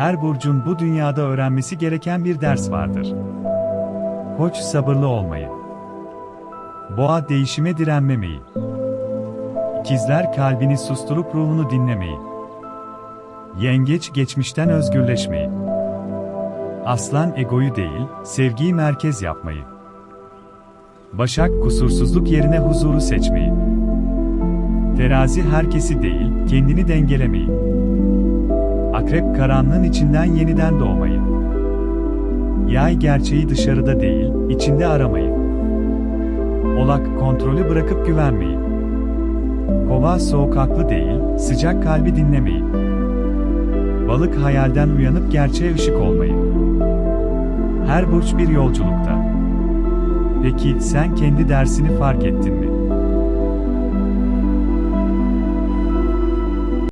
Her burcun bu dünyada öğrenmesi gereken bir ders vardır. Koç sabırlı olmayı. Boğa değişime direnmemeyi. İkizler kalbini susturup ruhunu dinlemeyi. Yengeç geçmişten özgürleşmeyi. Aslan egoyu değil, sevgiyi merkez yapmayı. Başak kusursuzluk yerine huzuru seçmeyi. Terazi herkesi değil, kendini dengelemeyi. Akrep karanlığın içinden yeniden doğmayı. Yay gerçeği dışarıda değil, içinde aramayı. Olak kontrolü bırakıp güvenmeyi. Kova soğuk aklı değil, sıcak kalbi dinlemeyi. Balık hayalden uyanıp gerçeğe ışık olmayı. Her burç bir yolculukta. Peki sen kendi dersini fark ettin mi?